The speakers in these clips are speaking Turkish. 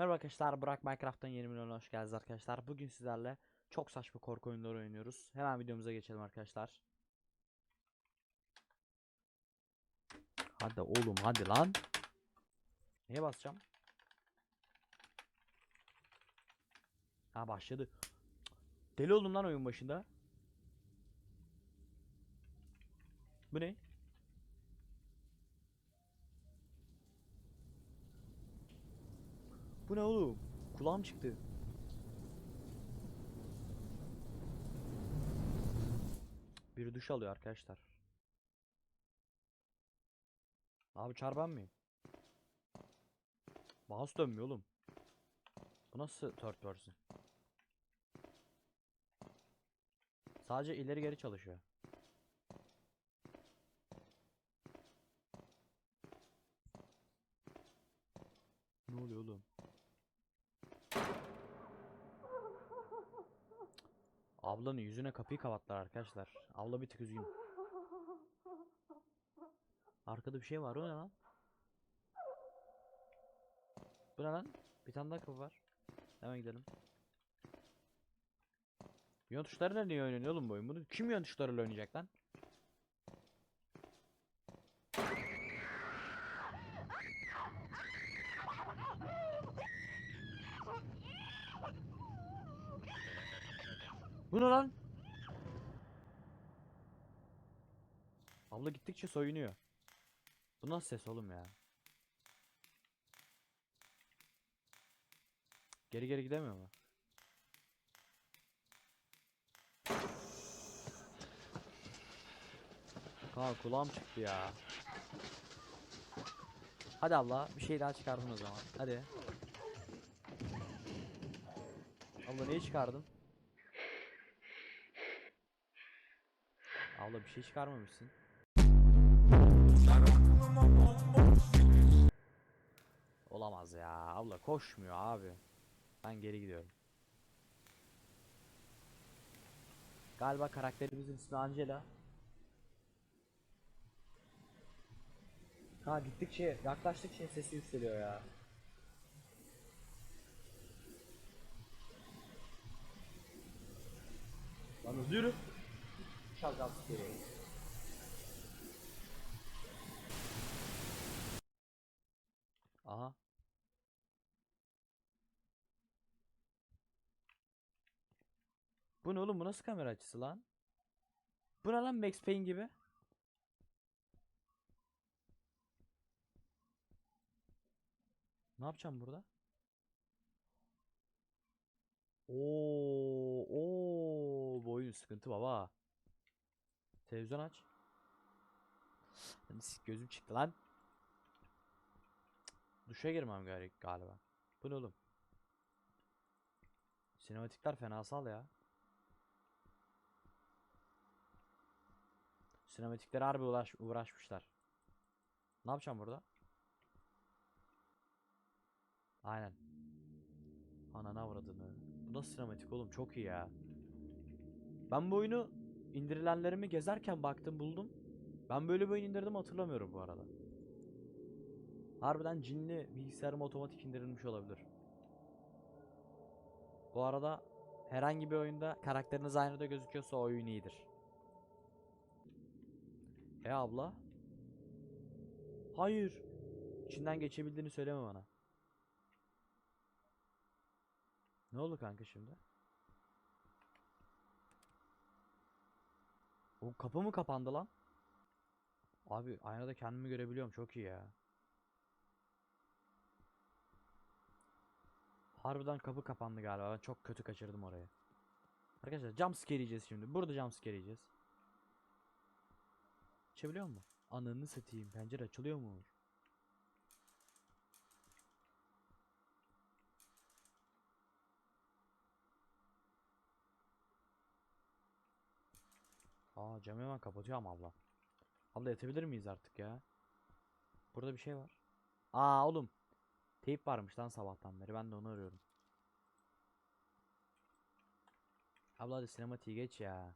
Merhaba arkadaşlar, Burak Minecraft'tan yeni milyona hoş geldiniz arkadaşlar. Bugün sizlerle çok saçma korku oyunları oynuyoruz. Hemen videomuza geçelim arkadaşlar. Hadi oğlum hadi lan. Neye basacağım? Ha başladı. Deli oldum lan oyun başında. Bu ne? Bu ne oğlum? Kulağım çıktı. Biri duş alıyor arkadaşlar. Abi çarpan mıyım? Mouse dönmüyor oğlum. Bu nasıl third person? Sadece ileri geri çalışıyor. Ne oluyor oğlum? Ablanın yüzüne kapıyı kapattılar arkadaşlar. Abla bir tık üzgün. Arkada bir şey var o ne lan? Bu ne lan? Bir tane daha kapı var. Hemen gidelim. Yön tuşlarıyla niye oynanıyor oğlum bu oyun? Bunu kim yön tuşlarıyla oynayacak lan? Bu ne lan? Abla gittikçe soyunuyor. Bu nasıl ses oğlum ya? Geri geri gidemiyor mu? Kaan kulağım çıktı ya. Hadi abla bir şey daha çıkardın o zaman. Hadi. Abla neyi çıkardın? Abla bir şey çıkarmamışsın. Olamaz ya. Abla koşmuyor abi. Ben geri gidiyorum. Galiba karakterimizin ismi Angela. Ha gittikçe yaklaştıkça sesi yükseliyor ya. Lan hızlı yürü. Şalgam geliyor. Aha. Bu ne oğlum bu nasıl kamera açısı lan? Bu ne lan Max Payne gibi? Ne yapacağım burada? Oo, oo, bu sıkıntı baba. Televizyon aç. Gözüm çıktı lan. Duşa girmem gerek galiba. Bu ne oğlum? Sinematikler fenasal ya. Sinematikler harbi uğraş uğraşmışlar. Ne yapacağım burada? Aynen. Anana avradını. Bu nasıl sinematik oğlum? Çok iyi ya. Ben bu oyunu indirilenlerimi gezerken baktım buldum. Ben böyle bir oyun indirdim hatırlamıyorum bu arada. Harbiden cinli bilgisayarıma otomatik indirilmiş olabilir. Bu arada herhangi bir oyunda karakteriniz aynı da gözüküyorsa o oyun iyidir. E abla? Hayır. İçinden geçebildiğini söyleme bana. Ne oldu kanka şimdi? O kapı mı kapandı lan? Abi aynada kendimi görebiliyorum çok iyi ya. Harbiden kapı kapandı galiba. Ben çok kötü kaçırdım orayı. Arkadaşlar jumpscare yiyeceğiz şimdi. Burada jumpscare yiyeceğiz. Açabiliyor mu? Ananı satayım. Pencere açılıyor mu? Aa camı hemen kapatıyor ama abla. Abla yatabilir miyiz artık ya? Burada bir şey var. Aa oğlum. Teyp varmış lan sabahtan beri. Ben de onu arıyorum. Abla hadi sinematiği geç ya.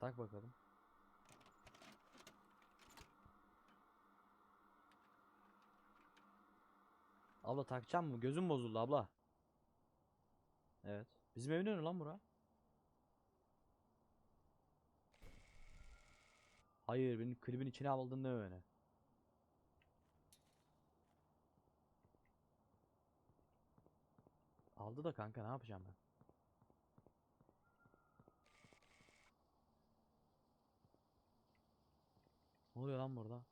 Tak bakalım. Abla takacağım mı? Gözüm bozuldu abla. Evet. Bizim evin önü lan bura. Hayır, benim klibin içine aldın ne öyle? Aldı da kanka ne yapacağım ben? Ne oluyor lan burada?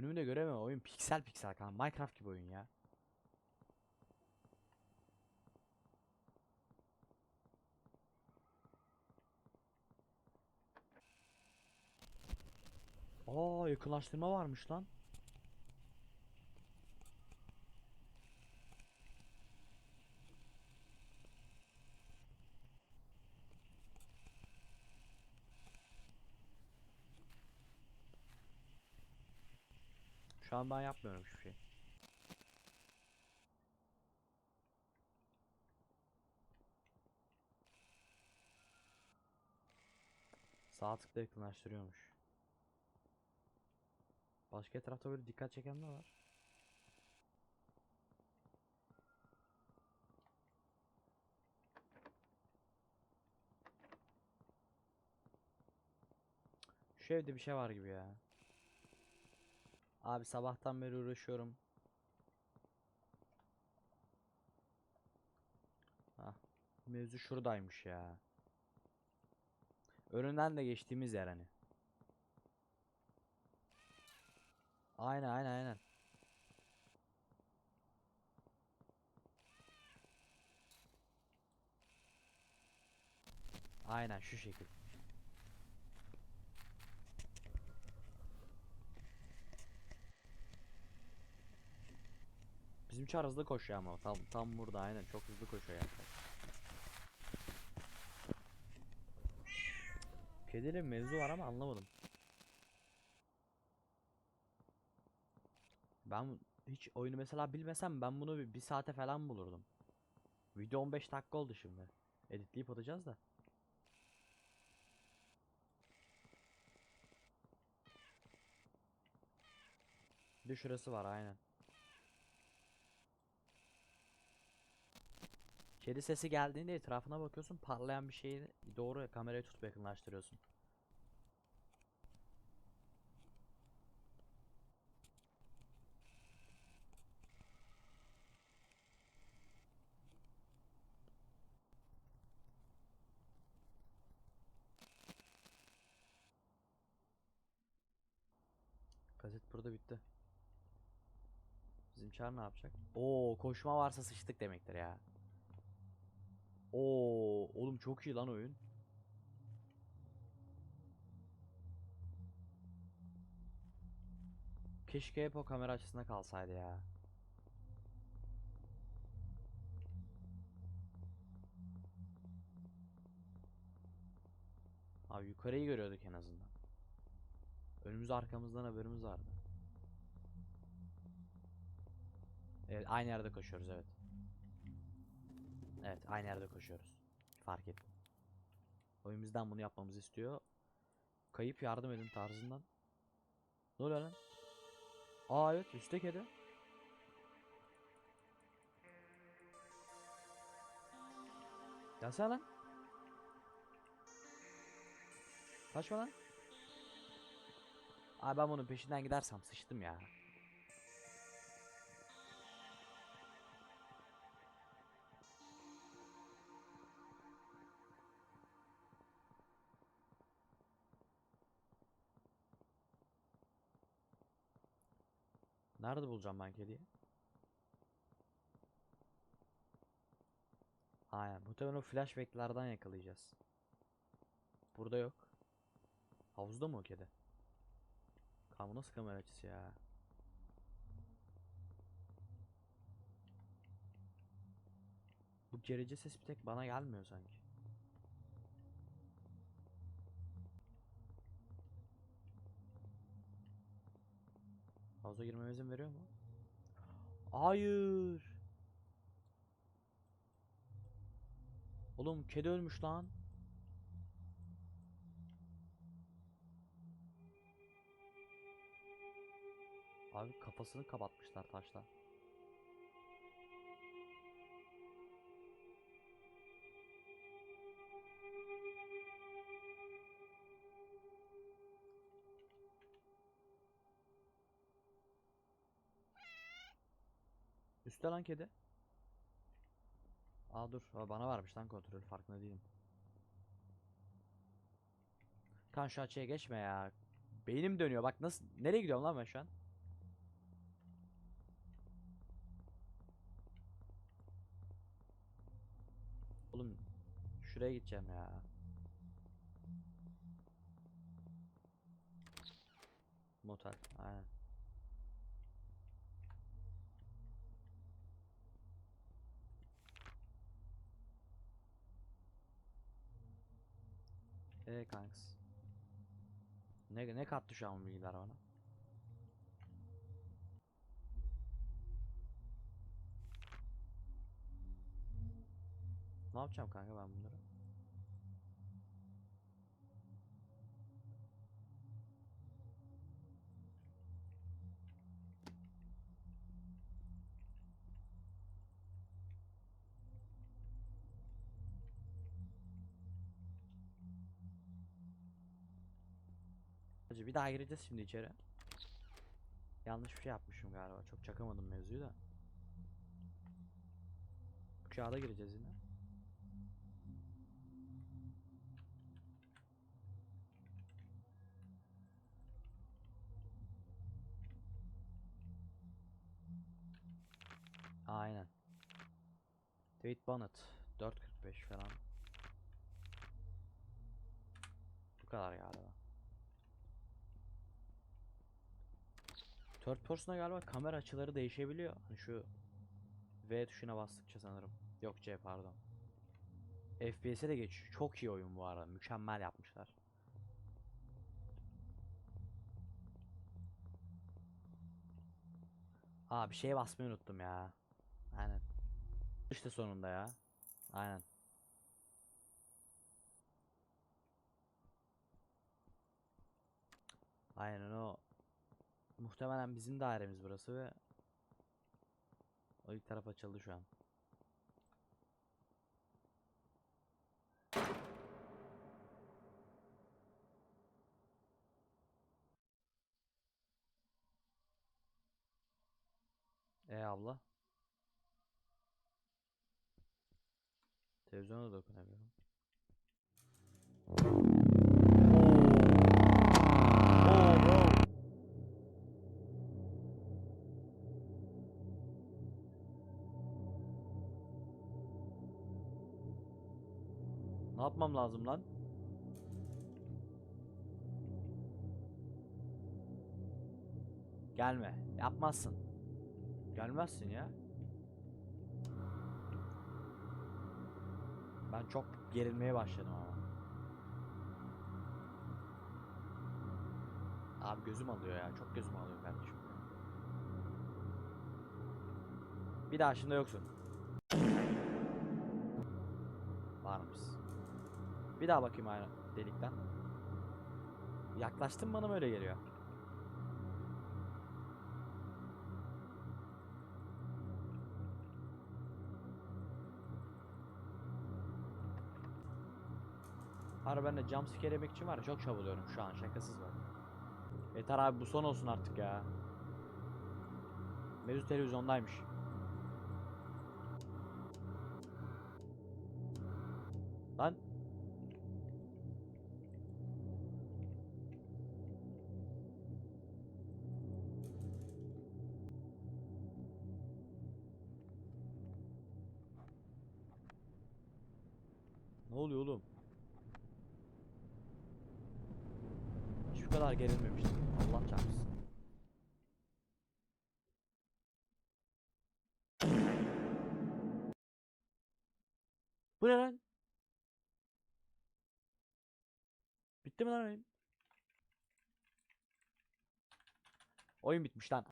Önümü de göremiyorum. Oyun piksel piksel kanka. Minecraft gibi oyun ya. Aa yakınlaştırma varmış lan. Şu an ben yapmıyorum hiçbir şey. Sağ tıkla yakınlaştırıyormuş. Başka etrafta böyle dikkat çeken ne var? Şu evde bir şey var gibi ya. Abi sabahtan beri uğraşıyorum. Hah. Mevzu şuradaymış ya. Önünden de geçtiğimiz yer hani. Aynen aynen aynen. Aynen şu şekil. Bizim çar hızlı koşuyor ama tam tam burada aynen çok hızlı koşuyor yani. Kediyle mevzu var ama anlamadım. Ben hiç oyunu mesela bilmesem ben bunu bir, bir saate falan bulurdum. Video 15 dakika oldu şimdi. Editleyip atacağız da. Bir şurası var aynen. Kedi sesi geldiğinde etrafına bakıyorsun parlayan bir şeyi doğru kamerayı tutup yakınlaştırıyorsun. Kaset burada bitti. Bizim çar ne yapacak? Oo koşma varsa sıçtık demektir ya. Oo oğlum çok iyi lan oyun. Keşke hep o kamera açısında kalsaydı ya. Abi yukarıyı görüyorduk en azından. Önümüz arkamızdan haberimiz vardı. Evet aynı yerde koşuyoruz evet. Evet aynı yerde koşuyoruz. Fark ettim. Oyun bizden bunu yapmamızı istiyor. Kayıp yardım edin tarzından. Ne oluyor lan? Aa evet üstte kedi. Gelsene lan. Kaçma lan. Abi ben bunun peşinden gidersem sıçtım ya. Nerede bulacağım ben kediyi? Aynen. Muhtemelen o flashback'lerden yakalayacağız. Burada yok. Havuzda mı o kedi? Kam nasıl kamera açısı ya? Bu gerici ses bir tek bana gelmiyor sanki. Havuza girmeme izin veriyor mu? Hayır. Oğlum kedi ölmüş lan. Abi kafasını kapatmışlar taşla. Üstte lan kedi. Aa dur. Aa, bana varmış lan kontrol. Farkında değilim. Kan şu açıya geçme ya. Beynim dönüyor. Bak nasıl nereye gidiyorum lan ben şu an? Oğlum şuraya gideceğim ya. Motel. Aynen. Ee kanks. Ne ne kattı şu an bilgiler bana? Ne yapacağım kanka ben bunları? Bir daha gireceğiz şimdi içeri. Yanlış bir şey yapmışım galiba. Çok çakamadım mevzuyu da. Kağıda gireceğiz yine. Aynen. Tweet Bonnet 4.45 falan. Bu kadar galiba. Third person'a galiba kamera açıları değişebiliyor. Hani şu V tuşuna bastıkça sanırım. Yok C pardon. FPS'e de geçiyor. Çok iyi oyun bu arada. Mükemmel yapmışlar. Aa bir şeye basmayı unuttum ya. Aynen. İşte sonunda ya. Aynen. Aynen o. Muhtemelen bizim dairemiz burası ve o ilk taraf açıldı şu an. E abla. Televizyona da. Ne yapmam lazım lan? Gelme. Yapmazsın. Gelmezsin ya. Ben çok gerilmeye başladım ama. Abi gözüm alıyor ya. Çok gözüm alıyor kardeşim. Bir daha şimdi yoksun. Varmış. Bir daha bakayım aynı delikten. Yaklaştın bana mı öyle geliyor? Harbi ben de jumpscare yemek var çok çabalıyorum şu an şakasız var. Yeter abi bu son olsun artık ya. Mevzu televizyondaymış. Oluyor oğlum? Hiç kadar gerilmemiştim. Allah çarpsın. Bu ne lan? Bitti mi lan oyun? Oyun bitmiş lan.